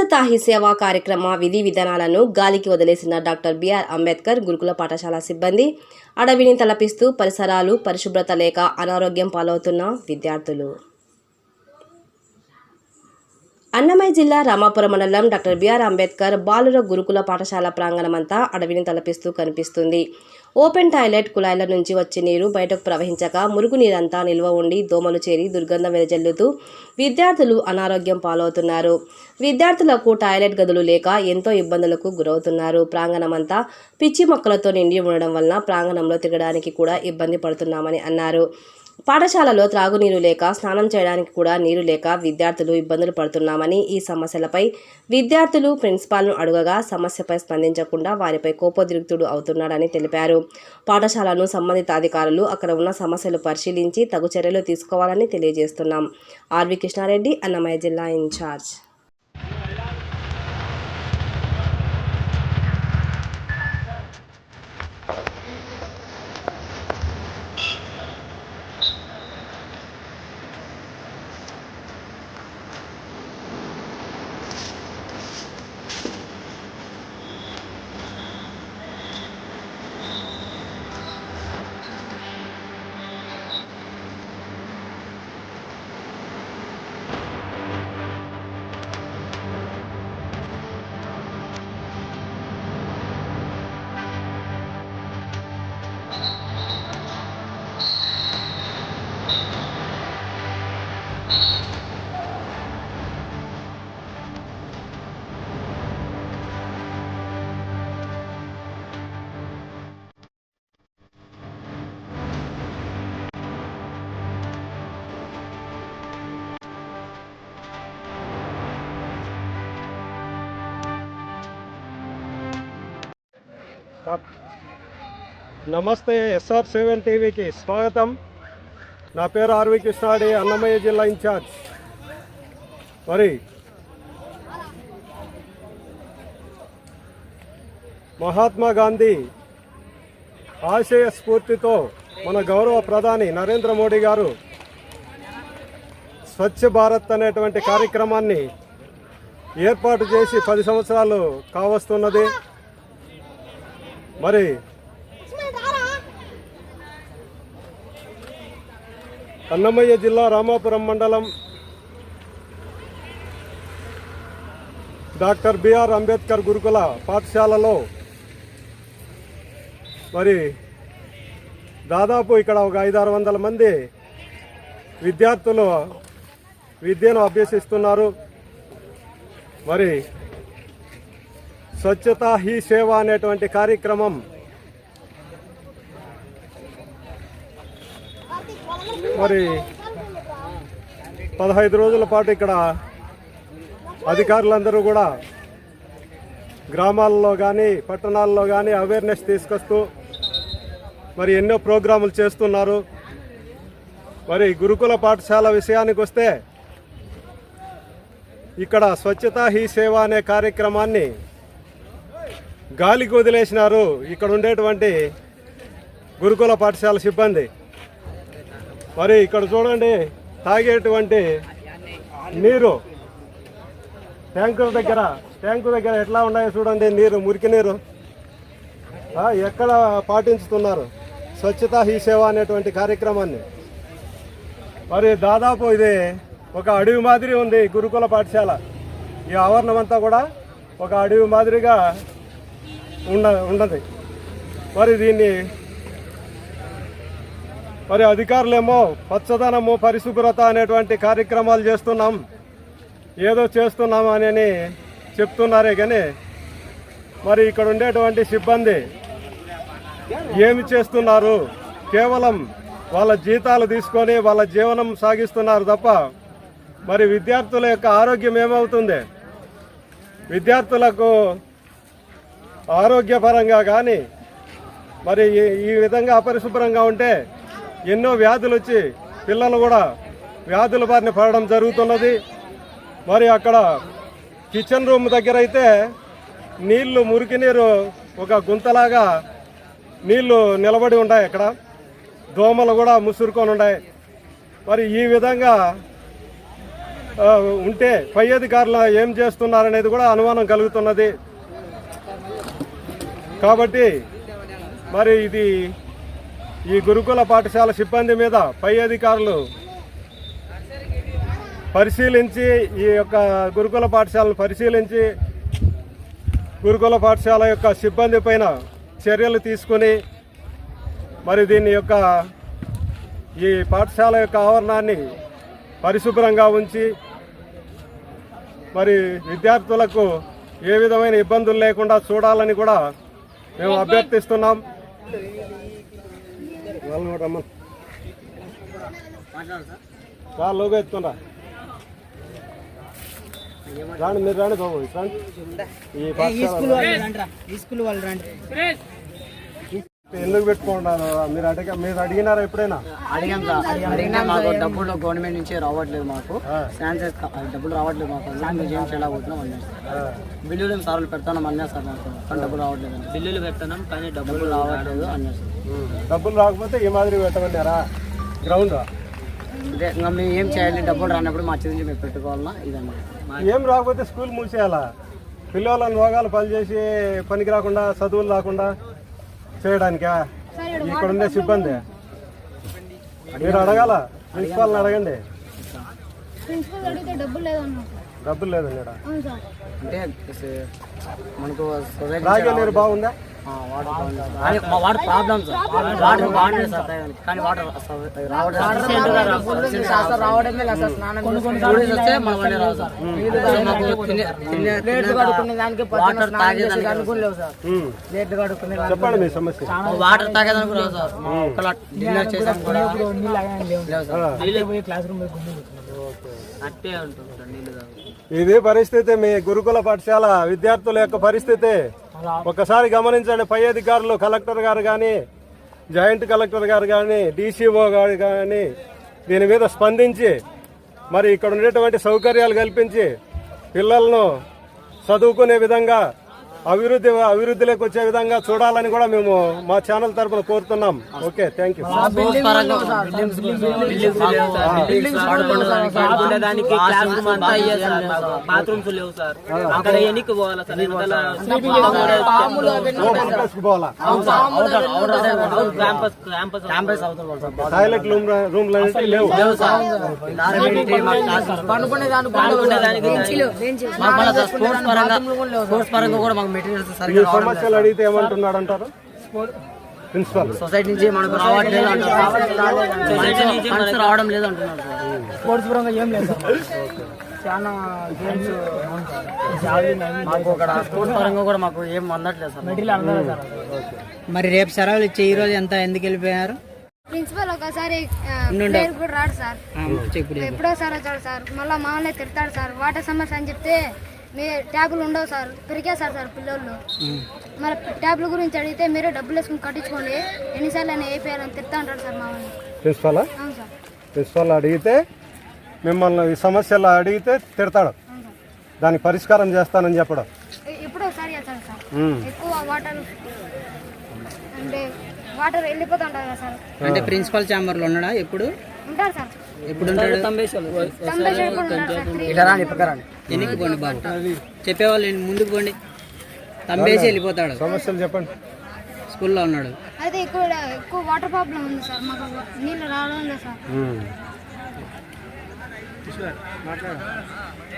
స్వచ్ఛతాహి సేవా కార్యక్రమ విధి విధానాలను గాలికి వదిలేసిన డాక్టర్ బిఆర్ అంబేద్కర్ గురుకుల పాఠశాల సిబ్బంది అడవిని తలపిస్తూ పరిసరాలు పరిశుభ్రత లేక అనారోగ్యం పాలవుతున్న విద్యార్థులు. అన్నమయ్య జిల్లా రామాపురం మండలం డాక్టర్ బిఆర్ అంబేద్కర్ బాలుర గురుకుల పాఠశాల ప్రాంగణమంతా అడవిని తలపిస్తూ కనిపిస్తుంది. ఓపెన్ టాయిలెట్ కుళాయిల నుంచి వచ్చే నీరు బయటకు ప్రవహించక మురుగు నీరంతా నిల్వ ఉండి దోమలు చేరి దుర్గంధం వెదజల్లుతూ విద్యార్థులు అనారోగ్యం పాలవుతున్నారు. విద్యార్థులకు టాయిలెట్ గదులు లేక ఎంతో ఇబ్బందులకు గురవుతున్నారు. ప్రాంగణమంతా పిచ్చి మొక్కలతో నిండి ఉండడం వలన ప్రాంగణంలో తిరగడానికి కూడా ఇబ్బంది పడుతున్నామని అన్నారు. పాఠశాలలో త్రాగునీరు లేక స్నానం చేయడానికి కూడా నీరు లేక విద్యార్థులు ఇబ్బందులు పడుతున్నామని ఈ సమస్యలపై విద్యార్థులు ప్రిన్సిపాల్ను అడుగగా సమస్యపై స్పందించకుండా వారిపై కోపోద్రిక్తుడు అవుతున్నాడని తెలిపారు. పాఠశాలను సంబంధిత అధికారులు అక్కడ ఉన్న సమస్యలు పరిశీలించి తగు చర్యలు తీసుకోవాలని తెలియజేస్తున్నాం. ఆర్వి కృష్ణారెడ్డి అన్నమయ్య జిల్లా ఇన్ఛార్జ్. నమస్తే ఎస్ఆర్ సెవెన్ టీవీకి స్వాగతం. నా పేరు ఆర్వి కృష్ణాడి అన్నమయ్య జిల్లా ఇన్ఛార్జ్. మరి మహాత్మా గాంధీ ఆశయ స్ఫూర్తితో మన గౌరవ ప్రధాని నరేంద్ర మోడీ గారు స్వచ్ఛ భారత్ అనేటువంటి కార్యక్రమాన్ని ఏర్పాటు చేసి పది సంవత్సరాలు కావస్తున్నది. మరి అన్నమయ్య జిల్లా రామాపురం మండలం డాక్టర్ బిఆర్ అంబేద్కర్ గురుకుల పాఠశాలలో మరి దాదాపు ఇక్కడ ఒక ఐదారు వందల మంది విద్యార్థులు విద్యను అభ్యసిస్తున్నారు. మరి స్వచ్ఛత హీ సేవ అనేటువంటి కార్యక్రమం. మరి పదహైదు రోజుల పాటు ఇక్కడ అధికారులందరూ కూడా గ్రామాల్లో కానీ పట్టణాల్లో కానీ అవేర్నెస్ తీసుకొస్తూ మరి ఎన్నో ప్రోగ్రాములు చేస్తున్నారు. మరి గురుకుల పాఠశాల విషయానికి వస్తే ఇక్కడ స్వచ్ఛత హీ సేవ అనే కార్యక్రమాన్ని గాలికి వదిలేసినారు ఇక్కడ ఉండేటువంటి గురుకుల పాఠశాల సిబ్బంది. మరి ఇక్కడ చూడండి తాగేటువంటి నీరు. ట్యాంకుల దగ్గర ట్యాంకు దగ్గర ఎట్లా ఉన్నాయో చూడండి నీరు మురికి నీరు. ఎక్కడ పాటించుతున్నారు? స్వచ్ఛత హీ సేవ అనేటువంటి కార్యక్రమాన్ని. మరి దాదాపు ఇది ఒక అడవి మాదిరి ఉంది గురుకుల పాఠశాల. ఈ ఆవరణం అంతా కూడా ఒక అడవి మాదిరిగా ఉండ ఉండదు. మరి దీన్ని మరి అధికారులేమో పచ్చదనము పరిశుభ్రత అనేటువంటి కార్యక్రమాలు చేస్తున్నాం. ఏదో చేస్తున్నాం అని చెప్తున్నారే కానీ మరి ఇక్కడ ఉండేటువంటి సిబ్బంది ఏమి చేస్తున్నారు? కేవలం వాళ్ళ జీతాలు తీసుకొని వాళ్ళ జీవనం సాగిస్తున్నారు తప్ప మరి విద్యార్థుల యొక్క ఆరోగ్యం ఏమవుతుంది? విద్యార్థులకు ఆరోగ్యపరంగా కానీ మరి ఈ- విధంగా అపరిశుభ్రంగా ఉంటే ఎన్నో వ్యాధులు వచ్చి పిల్లలు కూడా వ్యాధుల బారిన పడడం జరుగుతున్నది. మరి అక్కడ కిచెన్ రూమ్ దగ్గర అయితే నీళ్ళు మురికి నీరు ఒక గుంతలాగా నీళ్ళు నిలబడి ఉన్నాయి అక్కడ. దోమలు కూడా ముసురుకొని ఉన్నాయి మరి ఈ విధంగా ఉంటే పై అధికారులు ఏం చేస్తున్నారనేది కూడా అనుమానం కలుగుతున్నది. కాబట్టి మరి ఇది ఈ గురుకుల పాఠశాల సిబ్బంది మీద పై అధికారులు పరిశీలించి ఈ యొక్క గురుకుల పాఠశాలను పరిశీలించి గురుకుల పాఠశాల యొక్క సిబ్బంది పైన చర్యలు తీసుకొని మరి దీని యొక్క ఈ పాఠశాల యొక్క ఆవరణాన్ని పరిశుభ్రంగా ఉంచి మరి విద్యార్థులకు ఏ విధమైన ఇబ్బందులు లేకుండా చూడాలని కూడా మేము అభ్యర్థిస్తున్నాం వాళ్ళని కూడా రమ్మను. రా లోగా ఎత్తుకురా రాండి మీరు రాండి బాబు ఈ స్కూల్ వాళ్ళు రండి ఎందుకు పెట్టుకుంటారు మీరు అడిగ మీరు అడిగినారా ఎప్పుడైనా? అడిగాం సార్. అడిగినా మాకు డబ్బులు గవర్నమెంట్ నుంచి రావట్లేదు మాకు. శాన్సెస్ డబ్బులు రావట్లేదు మాకు. మేము ఏం చేయలేకపోతున్నాం అన్నారు. బిల్లులు సార్లు పెడతాను అన్నారు సార్ మాకు. కానీ డబ్బులు రావట్లేదు. బిల్లులు పెడుతున్నాం కానీ డబ్బులు రావట్లేదు. అన్నారు సార్. డబ్బులు రాకపోతే ఈ మాదిరి పెట్టమన్నారా గ్రౌండ్ మేము ఏం చేయాలి? డబ్బులు రానప్పుడు మా చేతి నుంచి మేము పెట్టుకోవాలన్నా ఇదన్నమాట. ఏం రాకపోతే స్కూల్ మూసేయాలా? పిల్లలను రోగాలు పనిచేసి పనికి రాకుండా చదువులు రాకుండా చేయడానికా? ఇక్కడ ఉండే సిబ్బంది? మీరు అడగాల? ప్రిన్సిపాల్ని అడగండి. డబ్బులు లేదండి నీరు బాగుందా? వాటర్ మా వాటర్ ప్రాబ్లం సార్. వాటర్ బాగుంటుంది సార్. తాగడానికి. కానీ వాటర్ రావట్లేదు రావడమే సార్. స్నానం వాటర్ తాగేదానికి సార్. కడుక్కునే వాటర్ తాగేదానికి రావు సార్. డిన్నర్ చేసాం కూడా. క్లాస్ రూమ్ అట్టే ఉంటుంది ఇది పరిస్థితి మీ గురుకుల పాఠశాల విద్యార్థుల యొక్క పరిస్థితి. ఒకసారి గమనించండి పై అధికారులు కలెక్టర్ గారు కానీ జాయింట్ కలెక్టర్ గారు కానీ డీసీఓ గారు కానీ దీని మీద స్పందించి మరి ఇక్కడ ఉండేటువంటి సౌకర్యాలు కల్పించి పిల్లలను చదువుకునే విధంగా అభివృద్ధి అభివృద్ధిలోకి వచ్చే విధంగా చూడాలని కూడా మేము మా ఛానల్ తరపున కోరుతున్నాం. ఓకే థ్యాంక్ యూ రూమ్ లేవు రూమ్ పరంగా స్పోర్ట్స్ పరంగా కూడా మాకు మెటీరియల్స్ సమస్యలు అడిగితే ఏమంటున్నాడు అంటారు ప్రిన్సిపల్. సొసైటీ నుంచి మనకు రావట్లేదు అంటున్నారు. ఫండ్స్ రావడం లేదు అంటున్నారు. స్పోర్ట్స్ పరంగా ఏం లేదు సార్. చాలా గేమ్స్ మాకు ఇక్కడ స్పోర్ట్స్ పరంగా కూడా మాకు ఏం అందట్లేదు సార్. మెటీరియల్ అందరూ సార్. మరి రేపు సెలవులు ఇచ్చే ఈ రోజు ఎంత ఎందుకు వెళ్ళిపోయారు? ప్రిన్సిపల్ ఒకసారి కూడా రాడు సార్. ఎప్పుడో సార్ వచ్చాడు సార్. మళ్ళీ మామూలే తిడతాడు సార్. వాటర్ సమస్య అని చెప్తే మీ ట్యాబ్లు ఉండవు సార్. పెరిగేస్తారు సార్ పిల్లలు మరి ట్యాబ్ల గురించి అడిగితే మీరే డబ్బులు వేసుకుని కట్టించుకోండి. ఎన్నిసార్లు అయినా వేపేయాలని తిడతా ఉంటాడు సార్ మామూలు ప్రిన్సిపల్? అవును సార్. ప్రిన్సిపల్ అడిగితే మిమ్మల్ని ఈ సమస్యలు అడిగితే తిడతాడు. దానికి పరిష్కారం చేస్తానని చెప్పడం. ఒకసారి చేస్తాడు సార్. ఎక్కువ వాటర్ అంటే వాటర్ వెళ్ళిపోతుంటారు సార్. అంటే ప్రిన్సిపల్ ఛాంబర్లో ఉన్నాడా ఎప్పుడు? ఉంటారు సార్. పోండి బాబు. చెప్పేవాళ్ళు ఏంటి? ముందుకు పోండి. తంబేసి వెళ్ళిపోతాడు. సమస్యలు చెప్పండి. స్కూల్లో ఉన్నాడు. అయితే ఇక్కడ ఎక్కువ వాటర్ ప్రాబ్లం ఉంది సార్. మాకు నీళ్ళు రావడం లేదు సార్.